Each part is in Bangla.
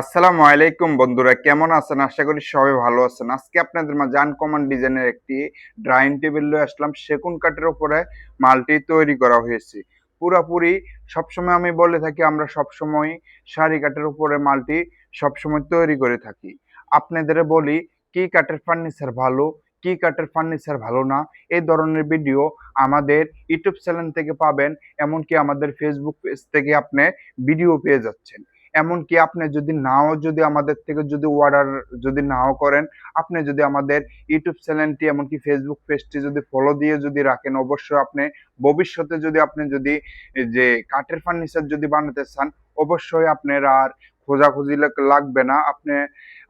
আসসালামু আলাইকুম বন্ধুরা, কেমন আছেন? আশা করি সবাই ভালো আছেন। আজকে আপনাদের মাঝে আনকমন ডিজাইনের একটি ড্রাইং টেবিল লয়ে আসলাম। সেগুন কাঠের উপরে মালটি তৈরি করা হয়েছে। পুরাপুরি সবসময় আমি বলে থাকি, আমরা সবসময় শাড়ি কাঠের উপরে মালটি সবসময় তৈরি করে থাকি। আপনাদের বলি, কি কাঠের ফার্নিচার ভালো, কি কাঠের ফার্নিচার ভালো না? এই ধরনের ভিডিও আমাদের ইউটিউব চ্যানেল থেকে পাবেন। এমনকি আমাদের ফেসবুক পেজ থেকে আপনি ভিডিও পেয়ে যাচ্ছেন। এমনকি আপনি যদি নাও যদি আমাদের থেকে যদি অর্ডার যদি নাও করেন, আপনি যদি আমাদের ইউটিউব চ্যানেলটি এমনকি ফেসবুক পেজটি যদি ফলো দিয়ে যদি রাখেন, অবশ্যই আপনি ভবিষ্যতে যদি আপনি যদি যে কাঠের ফার্নিচার যদি বানাতে চান, অবশ্যই আপনার আর খোঁজাখুঁজি লাগ- লাগবে না। আপনি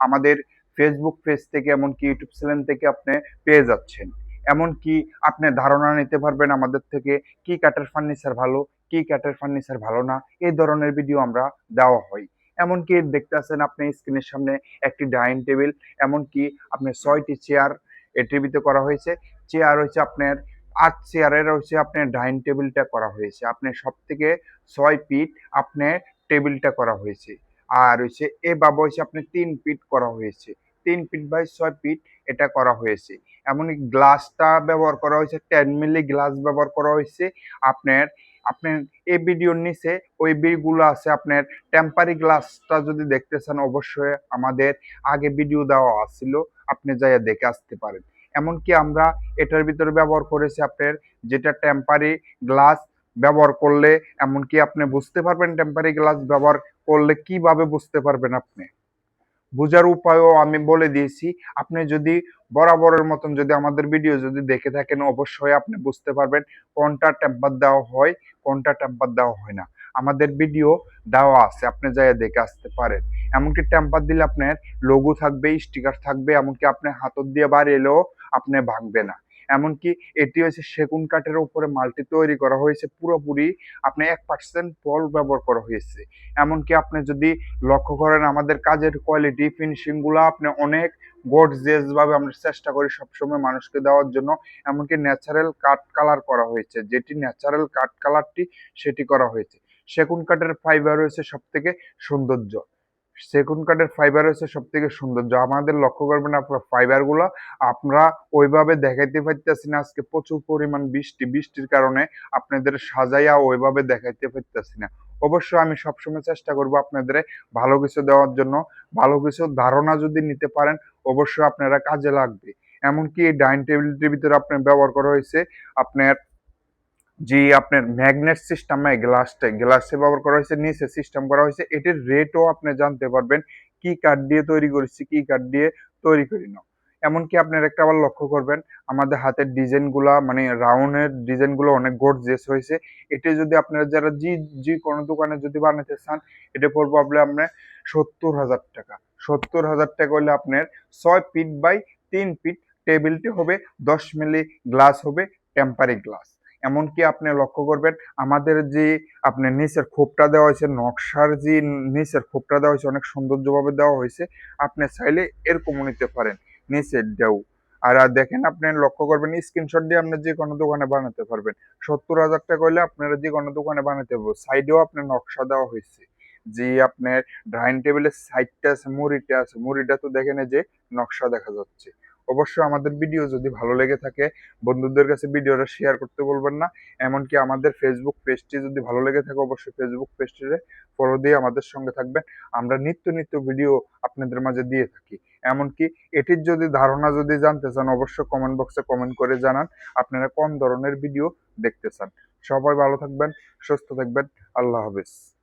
আমাদের ফেসবুক পেজ থেকে এমনকি ইউটিউব চ্যানেল থেকে আপনি পেয়ে যাচ্ছেন। এমনকি আপনি ধারণা নিতে পারবেন আমাদের থেকে কি কাঠের ফার্নিচার ভালো, কি কাঠের ফার্নিচার ভালো না, এই ধরনের ভিডিও আমরা দেওয়া হয়। এমনকি দেখতে আছেন আপনি স্ক্রিনের সামনে একটি ডাইনিং টেবিল এমনকি আপনার ছয়টি চেয়ার এটির ভিতরে করা হয়েছে। চেয়ার হচ্ছে আপনার, আট চেয়ারের হচ্ছে আপনার ডাইনিং টেবিলটা করা হয়েছে। আপনার সব থেকে ছয় ফিট আপনার টেবিলটা করা হয়েছে। আর হচ্ছে এ বাবা হচ্ছে আপনার তিন ফিট করা হয়েছে। তিন ফিট বাই ছয় ফিট এটা করা হয়েছে। এমনকি গ্লাসটা ব্যবহার করা হয়েছে টেন মিলি গ্লাস ব্যবহার করা হয়েছে। আপনার আপনার এই ভিডিওর নিচে ওই বিলগুলো আছে, আপনার টেম্পারি গ্লাসটা যদি দেখতে চান, অবশ্যই আমাদের আগে ভিডিও দেওয়া আছিল, আপনি যাইয়া দেখে আসতে পারেন। এমনকি আমরা এটার ভিতরে ব্যবহার করেছি আপনার যেটা টেম্পারি গ্লাস ব্যবহার করলে, এমনকি আপনি বুঝতে পারবেন টেম্পারি গ্লাস ব্যবহার করলে কীভাবে বুঝতে পারবেন আপনি? বোঝার উপায়ও আমি বলে দিয়েছি। আপনি যদি বরাবরের মতন যদি আমাদের ভিডিও যদি দেখে থাকেন, অবশ্যই আপনি বুঝতে পারবেন কোনটা ট্যাম্পার দেওয়া হয়, কোনটা ট্যাম্পার দেওয়া হয় না। আমাদের ভিডিও দেওয়া আছে, আপনি যাই দেখে আসতে পারেন। এমনকি ট্যাম্পার দিলে আপনার লোগো থাকবে স্টিকার থাকবে, এমনকি আপনি হাতত দিয়ে বাড়ি এলেও আপনি ভাঙবে না। এমনকি এটি হচ্ছে সেগুন কাঠের উপরে মালটি তৈরি করা হয়েছে। পুরোপুরি আপনি এক পার্সেন্ট ফল ব্যবহার করা হয়েছে। এমনকি আপনি যদি লক্ষ্য করেন, আমাদের কাজের কোয়ালিটি ফিনিশিংগুলো আপনি অনেক ভাবে আমরা চেষ্টা করি সবসময় মানুষকে দেওয়ার জন্য। এমনকি ন্যাচারাল কাঠ কালার করা হয়েছে। যেটি ন্যাচারাল কাঠ কালারটি সেটি করা হয়েছে। সেগুন কাঠের ফাইবার রয়েছে সব থেকে সৌন্দর্য। সেগুন কাঠের ফাইবার হচ্ছে সব থেকে সুন্দর। যা আমাদের লক্ষ্য করবেন আপনার ফাইবারগুলো, আমরা ওইভাবে দেখাইতে পারতেছি না, আজকে প্রচুর পরিমাণ বৃষ্টি, বৃষ্টির কারণে আপনাদের সাজাইয়া ওইভাবে দেখাইতে পারতেছি না। অবশ্য আমি সবসময় চেষ্টা করব আপনাদের ভালো কিছু দেওয়ার জন্য। ভালো কিছু ধারণা যদি নিতে পারেন, অবশ্যই আপনারা কাজে লাগবে। এমনকি এই ডাইনিং টেবিলটির ভিতরে আপনার ব্যবহার করা হয়েছে, আপনার যে আপনার ম্যাগনেট সিস্টেম সিস্টেমে গ্লাসটা গ্লাসে ব্যবহার করা হয়েছে, নিচে সিস্টেম করা হয়েছে, এটির রেটও আপনি জানতে পারবেন কি কাঠ দিয়ে তৈরি করেছি, কি কাঠ দিয়ে তৈরি করি না। এমনকি আপনার একটা আবার লক্ষ্য করবেন, আমাদের হাতের ডিজাইনগুলা মানে রাউন্ডের ডিজাইনগুলো অনেক গর্জিয়াস হয়েছে। এটি যদি আপনারা যারা জি জি কোনো দোকানে যদি বানাতে চান, এটা পড়ব আপনার আপনার সত্তর হাজার টাকা। সত্তর হাজার টাকা হলে আপনার ছয় ফিট বাই তিন ফিট টেবিলটি হবে, দশ মিলি গ্লাস হবে টেম্পারি গ্লাস এমনকি আপনি লক্ষ্য করবেন, আমাদের যে আপনার নিচের খোপটা দেওয়া হয়েছে, নকশার যে নিচের খোপটা দেওয়া হয়েছে, অনেক সৌন্দর্যভাবে দেওয়া হয়েছে, আপনি চাইলে এরকমও নিতে পারেন, নিচের ডেউ আর দেখেন আপনি লক্ষ্য করবেন স্ক্রিনশট দিয়ে আপনি যে কোনো দোকানে বানাতে পারবেন। সত্তর হাজার টাকা হলে আপনারা যে কোনো দোকানে বানাতে পারবেন। সাইডেও আপনার নকশা দেওয়া হয়েছে, যে আপনার ডাইনিং টেবিলের সাইডটা আছে, মুড়িটা আছে, মুড়িটা তো দেখেন যে নকশা দেখা যাচ্ছে। অবশ্যই আমাদের ভিডিও যদি ভালো লেগে থাকে, বন্ধুদের কাছে ভিডিওটা শেয়ার করতে বলবেন না। এমনকি আমাদের ফেসবুক পেজটি যদি ভালো লেগে থাকে, অবশ্যই ফেসবুক পেজটিতে ফলো দিয়ে আমাদের সঙ্গে থাকবেন। আমরা নিত্য নিত্য ভিডিও আপনাদের মাঝে দিয়ে থাকি। এমনকি এটির যদি ধারণা যদি জানতে চান, অবশ্যই কমেন্ট বক্সে কমেন্ট করে জানান, আপনারা কোন ধরনের ভিডিও দেখতে চান। সবাই ভালো থাকবেন, সুস্থ থাকবেন, আল্লাহ হাফেজ।